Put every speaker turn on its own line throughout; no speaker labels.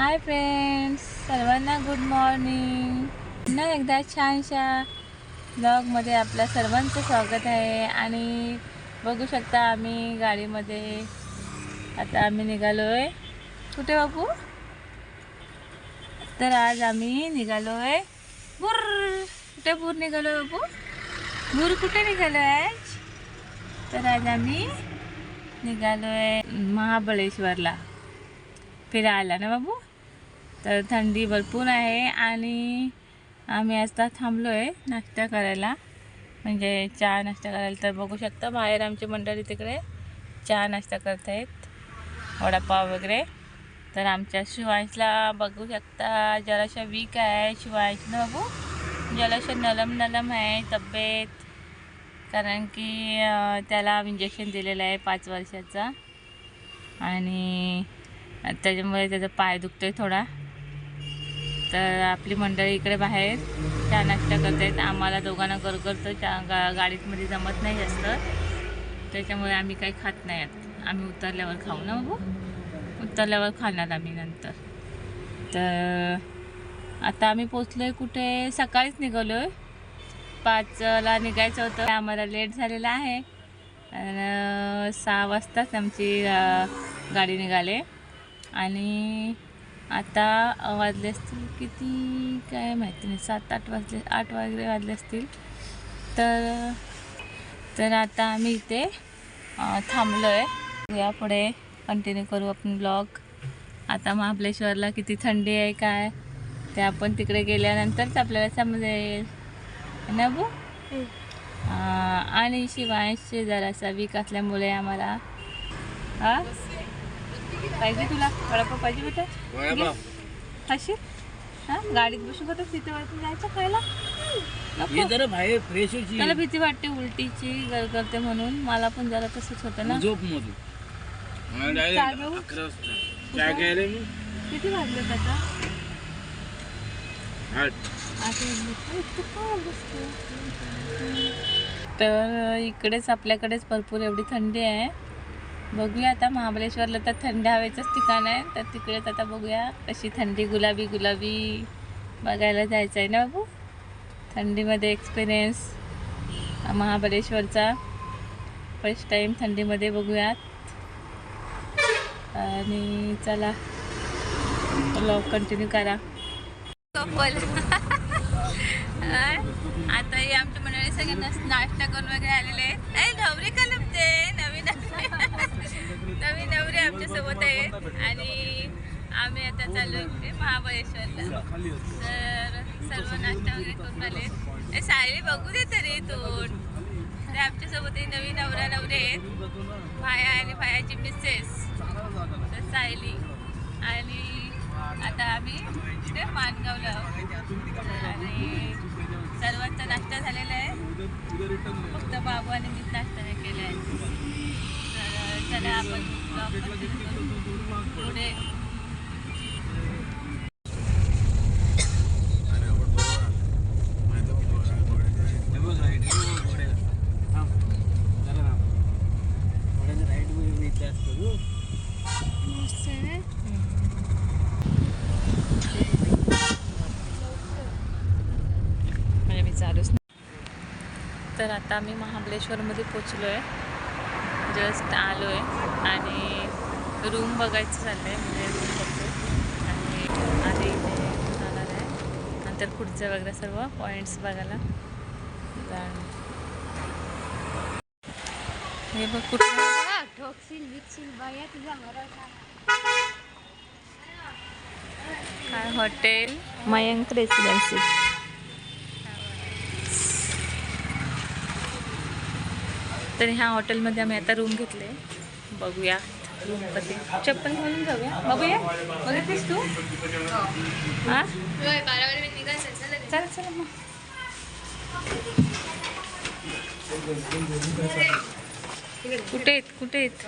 हाय friends सर्वांना good morning पुन्हा एकदा छानशा ब्लॉगमध्ये आपल्या सर्वांचं स्वागत आहे. आणि बघू शकता आम्ही गाडीमध्ये. आता आम्ही निघालो आहे कुठे बापू? तर आज आम्ही निघालो आहे बुर कुठे बूर निघालो बापू? बूर कुठे निघालो आहे आज? तर आज आम्ही निघालो आहे महाबळेश्वरला. फिरायला ना बाबू तर थंडी भरपूर आहे आणि आम्ही आता थांबलो आहे नाश्ता करायला. म्हणजे चहा नाश्ता करायला. तर बघू शकता बाहेर आमची मंडळी तिकडे चहा नाश्ता करत आहेत वडापाव वगैरे. तर आमच्या शिवांशला बघू शकता जराशा वीक आहे. शिवांश ना जराशा नलम नलम आहे तब्येत. कारण की त्याला इंजेक्शन दिलेलं आहे पाच वर्षाचा. आणि त्याच्यामुळे त्याचा पाय दुखतो आहे थोडा. तर आपली मंडळी इकडे बाहेर चहा नाश्ता करत आहेत आम्हाला दोघांना गरगरतं चा गा गाडीतमध्ये जमत नाही जास्त. त्याच्यामुळे आम्ही काही खात नाही आत. आम्ही उतरल्यावर खाऊ ना बाबू? उतरल्यावर खाणार आम्ही नंतर. तर आता आम्ही पोचलो आहे कुठे? सकाळीच निघालो आहे पाचला निघायचं होतं. आम्हाला लेट झालेला आहे. आणि सहा वाजताच आमची गाडी निघाले. आणि आता वाजले असतील किती? काय माहिती नाही. सात आठ वाजले आठ वगैरे वाजले असतील. तर तर आता आम्ही इथे थांबलो आहे यापुढे कंटिन्यू करू आपण ब्लॉग आता महाबळेश्वरला किती थंडी आहे काय? ते आपण तिकडे गेल्यानंतरच आपल्याला समजेल. है ना बू? आणि शिवांशचे जरासा वीक असल्यामुळे आम्हाला हा? पाहिजे तुला? वडापाव पाहिजे बेटा? घे. खाशील? हां? गाडीत बसून का तिथे वरती जायचं खायला?
ये
नको
जरा बाहेर फ्रेश
त्याला भीती वाटते उलटीची गर करते म्हणून. मला पण जरा तसंच होतं ना.
झोप मधून मला direct
जागेवर?
अकरा वाजता. काय घ्यायला मी.
किती वाजले आता
आठ.
आठ वाजले. इतकं का बसतो? तर इकडेच आपल्याकडेच भरपूर एवढी थंडी आहे. बघूया आता महाबळेश्वरला तर थंड हवेचंच ठिकाण आहे. तर तिकडेच आता बघूया कशी थंडी गुलाबी गुलाबी बघायला जायचं आहे ना बाबू? थंडीमध्ये एक्सपिरियन्स महाबळेश्वरचा. फर्स्ट टाईम थंडीमध्ये बघूयात. आणि चला ब्लॉग कंटिन्यू करा. कपल आता हे आमच्या मंडळी सगळे नस- नाश्ता करून वगैरे आलेले आहेत. ए नवरी का लपते नवीन आमच्यासोबत आहे आहेत आणि आम्ही आता चाललो इकडे महाबळेश्वरला. तर सर्व नाश्ता वगैरे करून आले. ए सायली बघू दे तरी तोंड ते आमच्यासोबत नवीन नवरा नवरे आहेत. भाया आणि भायाची मिसेस तर सायली आणि आता आम्ही ते माणगावला आणि सर्वांचा नाश्ता झालेला आहे. फक्त बाबू आणि मीच नाश्ता नाही केला आहे. तर आपण. पुढे आता आम्ही महाबळेश्वरमध्ये पोचलो आहे जस्ट आलो आहे आणि रूम बघायचं चाललं आहे म्हणजे रूम बघतो आणि आधी इथे जाणार आहे. नंतर पुढचं वगैरे सर्व पॉईंट्स बघायला. हे बघ कुठं काय? हॉटेल? मयंक रेसिडेन्सी तर ह्या हॉटेलमध्ये आम्ही आता रूम घेतले. बघूया. रूम कधी चप्पल घालून जाऊया. बघूया. बघितलीस तू? हा. चल चल. मग. कुठे आहेत? कुठे आहेत?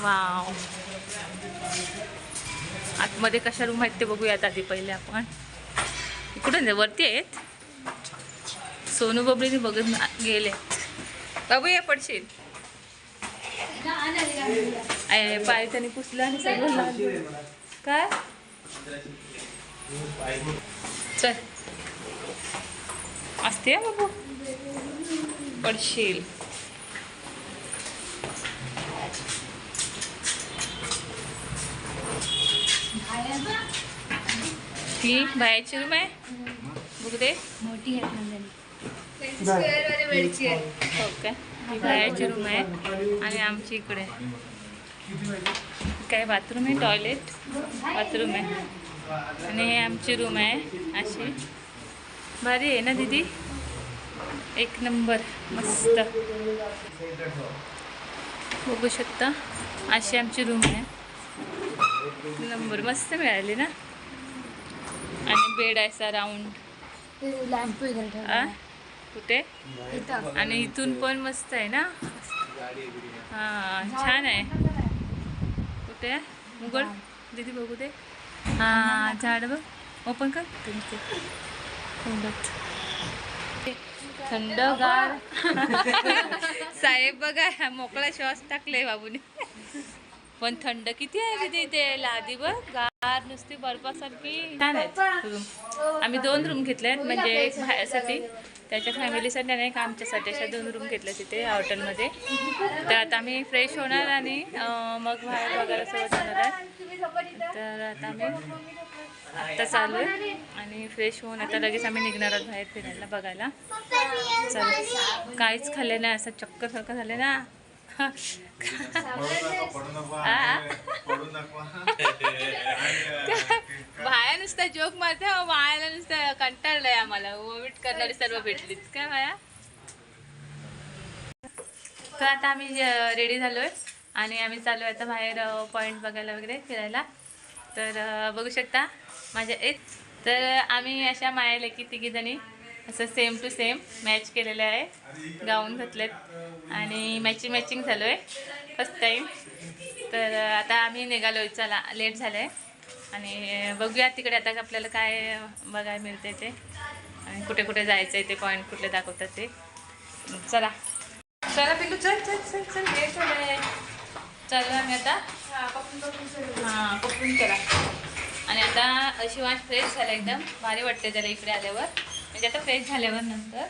वाव. आतमध्ये कशा रूम आहेत ते बघूयात आधी पहिले आपण. कुठे वरती आहेत. सोनू बबडीने बघत गेले. बाबू ये पडशील आय पाय त्याने पुसलं आणि सगळं काय? चल. असते बाबू. पडशील. ही बायाची रूम आहे. बघू दे.
मोठी आहे.
ही रूम आहे आणि आमची इकडे. काय बाथरूम आहे? टॉयलेट बाथरूम आहे. आणि हे आमची रूम आहे अशी. भारी आहे ना दीदी? एक नंबर मस्त. बघू शकता अशी आमची रूम आहे. नंबर मस्त मिळाली ना? आणि बेड आहे असा राऊंड.
लॅम्प वगैरे
कुठे? आणि इथून पण मस्त आहे ना? हां छान आहे. कुठे? उघड दीदी बघू दे. हां झाड बघ. ओपन कर. थंडगार. साहेब बघा मोकळा श्वास टाकले बाबूने. पण थंड किती आहे तिथे इथे? लादी बघ. गार नुसती बर्फासारखी. छान आहे. रूम आम्ही दोन रूम घेतले आहेत म्हणजे एक बाहेरसाठी. त्याच्या फॅमिलीसाठी आणि एक आमच्यासाठी अशा दोन रूम घेतल्या तिथे हॉटेलमध्ये तर आता आम्ही फ्रेश होणार आणि मग बाहेर वगैरे सगळं जाणार आहे. तर आता आम्ही आत्ता चालू आहे. आणि फ्रेश होऊन आता लगेच आम्ही निघणार आहोत बाहेर फिरायला बघायला. चल काहीच खाल्ले नाही असं चक्कर सारखं झाले ना. आ? नुसतं नुसता जोक मारते अहो, बायाला नुसतं कंटाळलंय आम्हाला. वॉमिट करणारी सर्व भेटलीत. काय माया? तर आता आम्ही रेडी झालोय. आणि आम्ही चालू आहे आता बाहेर पॉईंट बघायला वगैरे फिरायला. तर बघू शकता माझ्या एक. तर आम्ही अशा मायाले की तिघीजणी असं सेम टू सेम मॅच केलेलं आहे. गाऊन घातलेत. आणि मॅचिंग मॅचिंग झालो आहे फर्स्ट टाईम तर आता आम्ही निघालो चला लेट झालं आहे आणि बघूया तिकडे आता आपल्याला काय बघायला मिळते ते. आणि कुठे कुठे जायचं आहे ते पॉईंट कुठले दाखवतात ते. चला. चला पिल्लू चल चल चल चल लेट चल चला आम्ही आता. हां पकडून चला. आणि आता शिवांश फ्रेश झाला एकदम. भारी वाटते त्याला इकडे आल्यावर. म्हणजे आता फ्रेश झाल्यावर नंतर.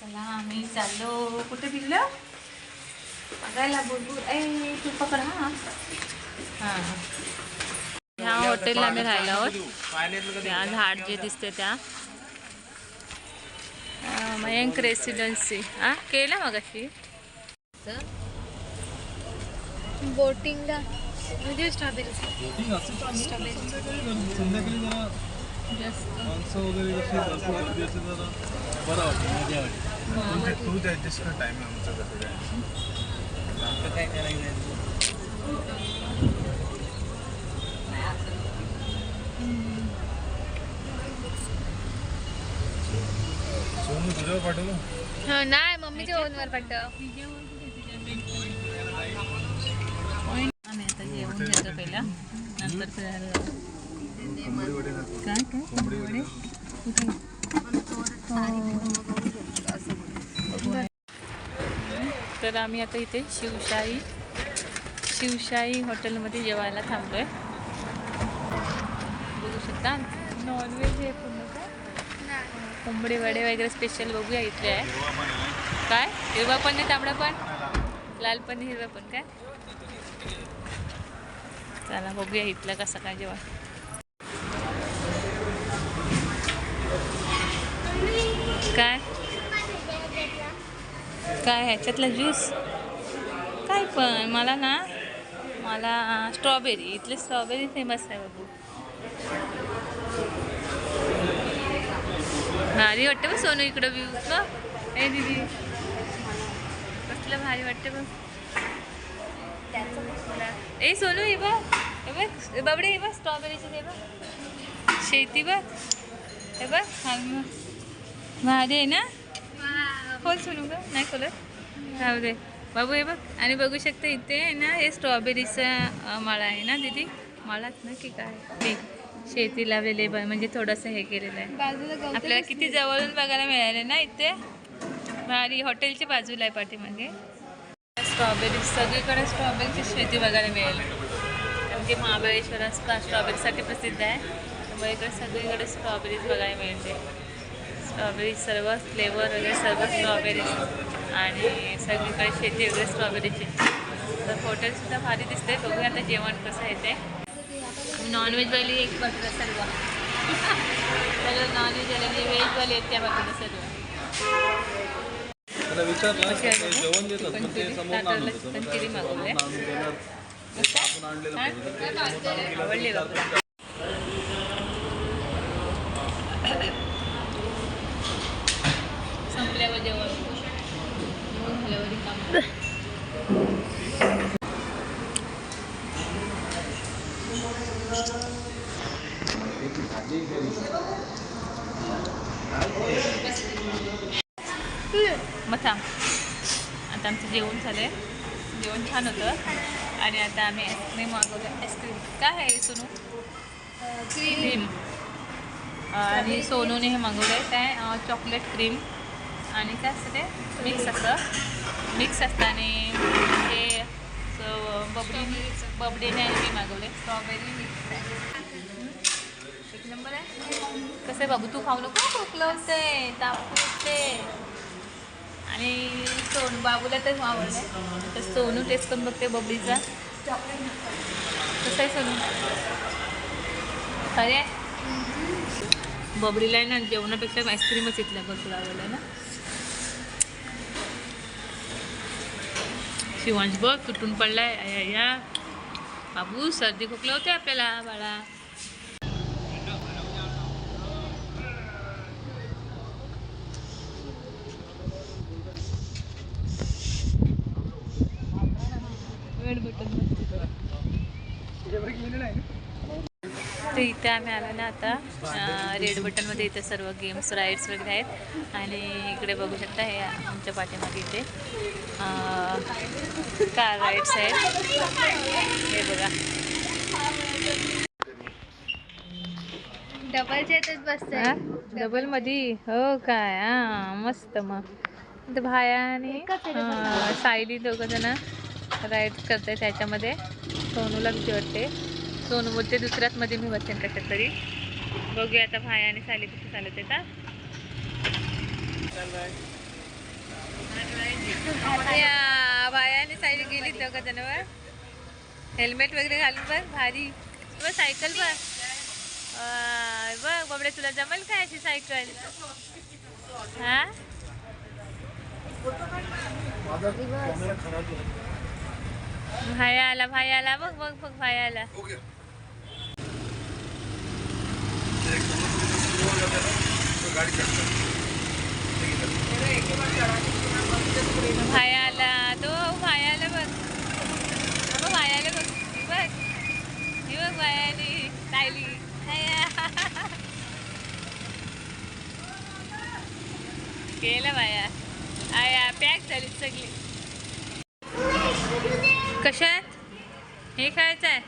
चला आम्ही चाललो. कुठे पिल्लं? बघायला बुलबुल ऐ तू पकड हां. हां हां. ह्या हॉटेलला आम्ही राहिलो आहोत. त्या झाड जे दिसते त्या. मयंक रेसिडेन्सी हा केलं मग अशी
बोटिंगला. म्हणजे स्ट्रॉबेरी
सोनू तुझ्यावर पाठवू
नाही मम्मीच्या ओनवर पाठव
आम्ही आता जेवण घेतो पहिला नंतर फिरायला जाऊ.
कोंबडी वडे खातो
काय काय
कोंबडी वडे
कुठे तर आम्ही आता इथे शिवशाही शिवशाही हॉटेलमध्ये जेवायला थांबलोय आहे शकता नॉनव्हेज आहे पूर्ण काय? कोंबडी वडे वगैरे स्पेशल बघूया इथले आहे. काय? हिरवा पण आहे तांबडा पण? लाल पण हिरवा पण काय? चला बघूया इथलं कसं काय जेवण. काय? काय ह्याच्यातला ज्यूस? काय पण मला ना मला स्ट्रॉबेरी इथले स्ट्रॉबेरी फेमस आहे बाबू भारी वाटतं बघ सोनू इकडं व्ह्यू बघ. ए दीदी. कसलं भारी वाटतं बघ. ए सोनू हे बघ. हे बघ. बाबडे हे बघ. स्ट्रॉबेरीचे हे बघ. शेती बघ. हे बघ. भारी आहे ना? खोल सोनू ग नाही खोलत? राहू दे. बाबू हे बघ. आणि बघू शकता इथे आहे ना हे स्ट्रॉबेरीचा अं, मळा आहे ना दीदी? मळात ना की काय? शेती लावलेले म्हणजे थोडंसं हे केलेलं आहे. आपल्याला किती जवळून बघायला मिळाले ना इथे? भारी हॉटेलच्या बाजूला आहे पाठीमागे. स्ट्रॉबेरी सगळीकडे स्ट्रॉबेरीची शेती बघायला मिळेल. कारण सिटी महाबळेश्वर स्ट्रॉबेरीसाठी प्रसिद्ध आहे. त्यामुळे इकडे सगळीकडे स्ट्रॉबेरीज बघायला मिळते. स्ट्रॉबेरी सर्व फ्लेवर वगैरे सर्व स्ट्रॉबेरीज आणि सगळीकडे शेती वगैरे स्ट्रॉबेरीची तर हॉटेलसुद्धा भारी दिसते बघूया आता जेवण कसं आहे ते. नॉनव्हेजवाली एक बाजूला सर्व. सगळं नॉनव्हेजवाली व्हेजवाली आहेत त्या बाजूला सर्व.
त्याला विचारलं
कशी आहे
ते जेवण देतात पण ते
चिकन
समोर
चिली,
नान
स्टार्टरला
होतं
चिकन चिली मागवलंय.
नान देणार जसं आपण आणलेलं
हा?
पाहिजे तर ते समोर नान दिलं
आवडली
तर
बाबूला संपल्यावर जेवण जेवण झाल्यावर रिकामं. मग थांब आता आमचं जेवण झालं आहे जेवण छान होतं. आणि आता आम्ही आईस्क्रीम मागवलं आईस्क्रीम काय आहे सोनू? क्रीम आणि सोनूने हे मागवलं आहे काय चॉकलेट क्रीम आणि काय असतं ते? मिक्स असतं. मिक्स असतं आणि हे स- बबडी बबडीने आणि मी मागवले. स्ट्रॉबेरी मिक्स आहे. एक नंबर आहे. कसं आहे बाबू तू खाऊ नको? खोकलं होते ताप होते आणि सोन बाबूला तर आवडलं तर सोनू टेस्ट करून बघते बबडीचा कसं आहे सोनू? खरे आहे? आहे ना जेवणापेक्षा आईस्क्रीमच इथल्या भरपूर आवडलं ना. शिवांश बघ तुटून पडलाय. या बाबू सर्दी खोकलं होते आपल्याला बाळा इथे आम्ही आलो ना आता. रेड बटनमध्ये इथे सर्व गेम्स राईड्स वगैरे आहेत. आणि इकडे बघू शकता हे आमच्या पाठीमागे इथे. कार राईड्स आहेत. हे बघा.
डबलच्या याच्यात बसतंय.
डबलमध्ये हो काय? हा मस्त मग. भाया आणि सायली दोघं जण राईड करते त्याच्यामध्ये. सोनूला भीती वाटते. सोनू बोलते दुसऱ्यात मध्ये मी बसेन कशात तरी. बघूया आता भाया आणि सायली कुठे चालत येतात भाया आणि सायली गेली दोघं जण वर हेल्मेट वगैरे घालून बघ भारी. बघ सायकल बघ. बघ बाबडे तुला जमेल काय अशी सायकल? हा? भाया आला भाया आला बघ बघ बघ भाया आला भाया आला तो भाया आला बघ. बघ भाया आला बघ बघ. ही बघ भाया आली सायली हाया. केलं बाया आया पॅक झाली सगळी. कशात? हे खायचं आहे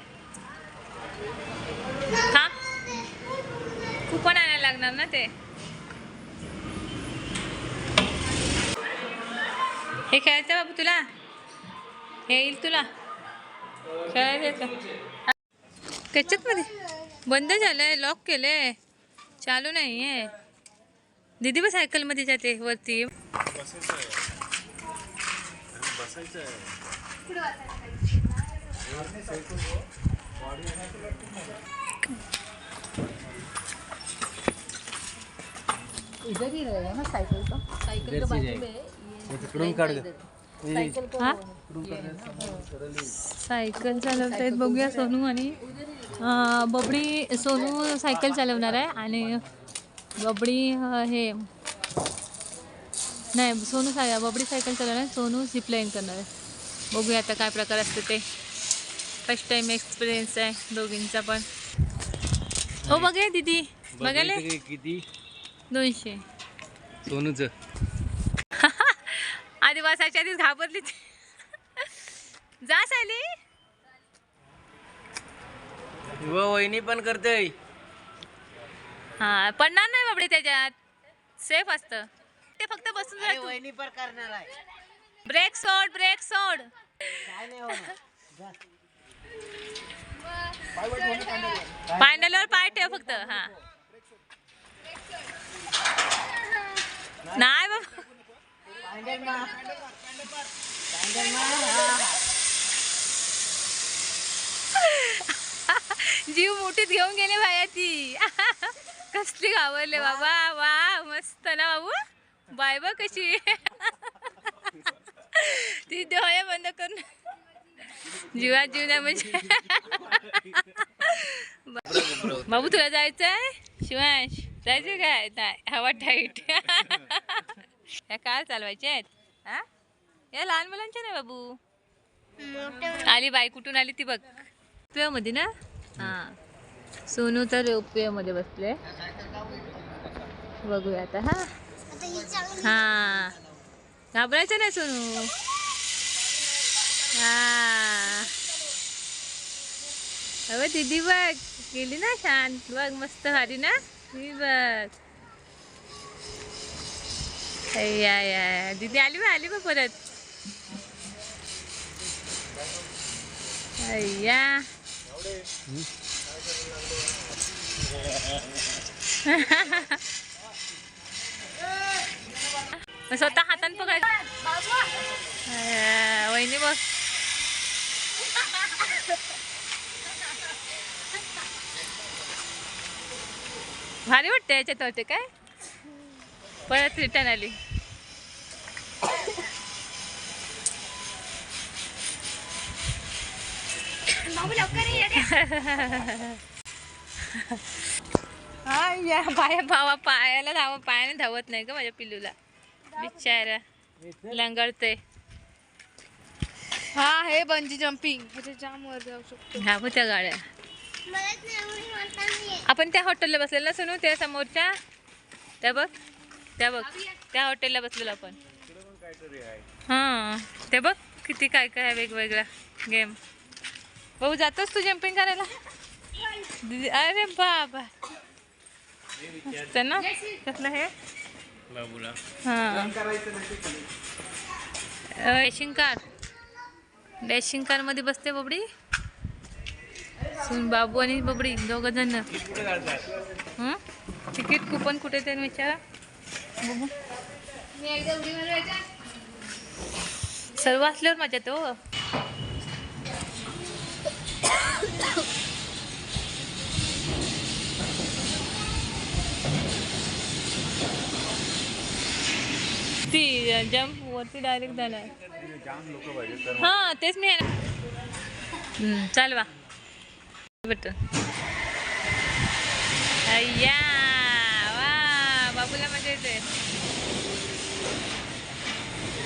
पण आणायला लागणार ना ते? हे खेळायचं बाबू तुला? हे येईल तुला? खेळायचं त्याच्यात मध्ये बंद झालंय लॉक केले चालू नाही आहे. दीदी बस सायकलमध्ये जाते वरती.
बसायचं
गं.
हा सायकल चालवत आहेत बघूया सोनू आणि बबडी सोनू सायकल चालवणार आहे आणि बबडी हे नाही सोनू साय बबडी सायकल चालवणार आहे सोनू झिपलाईन करणार आहे. बघूया आता काय प्रकार असते ते. फर्स्ट टाइम एक्सपिरियन्स आहे दोघींचा पण. हो बघे दीदी. बघायला?
किती
दोनशे.
सोनूच
आधी बसायच्या आधीच घाबरली ती. जा सायली.
व वहिनी पण करते
हा पडणार नाही बाबडे त्याच्यात. सेफ असतं. ते फक्त बसून जा तू.
वहिनी पण करणार आहे.
ब्रेक सोड ब्रेक सोड
काय नाही होणार.
पायंडलवर पाय ठेव फक्त हा. नाही बाबा जीव मोठीत घेऊन गेले बाया ती. कसली घाबरले बाबा. वा मस्त ना बाबू. बाय बा कशी. ती डोळे बंद करून. जीवा जीव नाही म्हणजे. बाबू तुला जायचंय? शिवांश. जायचं काय? नाही. हवा टाईट या कार चालवायच्या आहेत. हा? या लहान मुलांच्या नाही बाबू? आली बाई कुठून आली ती बघ. रोपवे मध्ये ना? हा. सोनू तर रोपवे मध्ये बसले. बघूया आता हा. हा घाबरायचं नाही सोनू. हा. अगं दीदी बघ. गेली ना शांत. बघ मस्त भारी ना? ही बघ अय्या या दीदी आली बा आली बा परत. अय्या. स्वतः हातान पकड. अय्या, वहिनी बघ भारी वाटते याच्यात होते काय? परत रिटर्न आली. हा या बाया भावा पायाला धावा पायाने धावत नाही का माझ्या पिल्लूला. बिचारा लंगडते
हा हे बंजी जम्पिंग म्हणजे जाम वर जाऊ शकतो.
धावू त्या गाड्या. आपण त्या हॉटेलला बसलेलो ना सुनू त्या समोरच्या. त्या बघ त्या बघ त्या हॉटेलला बसलेलो आपण. हां ते बघ किती काय काय आहे वेगवेगळ्या गेम. भाऊ जातोस तू जम्पिंग करायला? अरे बाबा. ना? कसलं हे?
बाबूला
हां डॅशिंग कार डॅशिंग कारमध्ये बसते बबडी? सुन बाबू आणि बबडी दोघ जण. हं? तिकीट कुपन कुठे ते विचारा. बघू. सर्व असल्यावर मजा तो ती जम्प वरती डायरेक्ट
तर
हा तेच मी आहे ना. हम्म, चाल वा बटन अय्या वा बाबूला मजा येते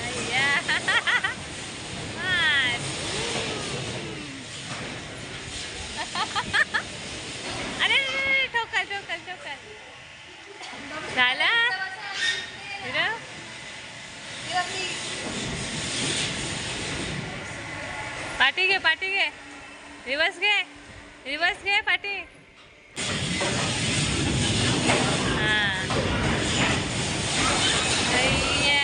अय्या अरे झाला पाठी घे पाठी घे रिवर्स घे रिवर्स घे पाठी हां अय्या.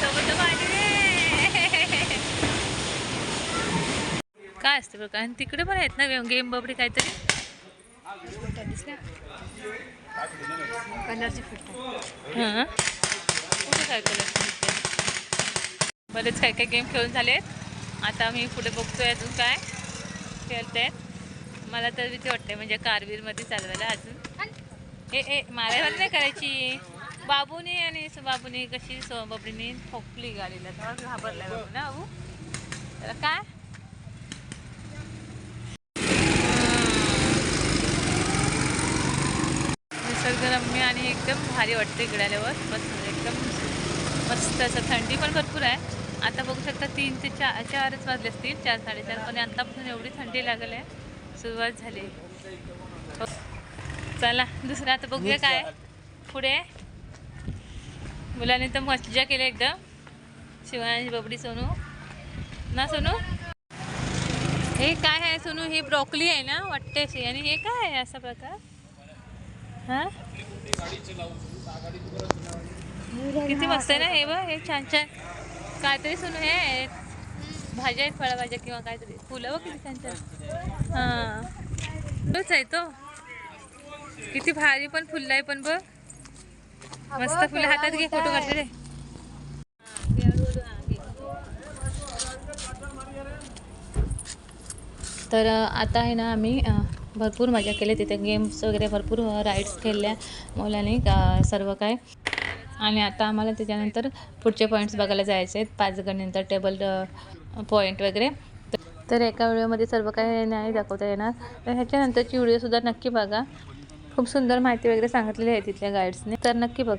सोबत पाठी घे. काय असतं बघा आणि तिकडे पण आहेत ना गेम बाबडी काहीतरी?
कलरचे
हां. कुठे काय कलर बरेच काय काय गेम खेळून झालेत आता मी पुढे बघतोय अजून काय खेळतायत मला तर भीती वाटते म्हणजे कारवीरमध्ये चालवायला अजून. ए ए मारायला नाही करायची. बाबूने आणि बाबूने कशी सोनबाबडीने ठोकली गाडीला. तेव्हा घाबरलाय बाबू ना बाबू त्याला काय निसर्गरम्य आणि एकदम भारी वाटते इकडे आल्यावर मस्त एकदम मस्त असं थंडी पण भरपूर आहे. आता बघू शकता तीन ते चार चारच वाजले असतील चार साडेचार पण आतापासून एवढी थंडी लागली आहे. सुरुवात झाली. चला दुसरं आता बघूया काय. पुढे. मुलांनी तर मज्जा केली एकदम. शिवानी बबडी सोनू. ना सोनू? हे काय आहे सोनू? हे ब्रॉकली आहे ना वाटते आणि हे काय आहे असा प्रकार? हा? किती मस्त आहे ना हे बघ हे छान छान. काहीतरी सुन हे आहेत भाज्या आहेत फळभाज्या किंवा काहीतरी. फुलं बघ किती छान छान. हां. तोच आहे तो. किती भारी पण फुलं आहे पण बघ. मस्त फुलं हातात घे फोटो काढते रे. तर आता आहे ना आम्ही भरपूर मजा केली. तिथे गेम्स वगैरे भरपूर राईड्स खेळल्या मुलांनी सर्व काय. आणि आता आम्हाला त्याच्यानंतर पुढचे पॉईंट्स बघायला जायचे आहेत. पाच गणनंतर टेबल पॉईंट वगैरे. तर- तर एका व्हिडिओमध्ये सर्व काही नाही दाखवता येणार. तर ह्याच्यानंतरची व्हिडिओसुद्धा नक्की बघा. खूप सुंदर माहिती वगैरे सांगितलेली आहे तिथल्या गाईड्सने तर नक्की बघा.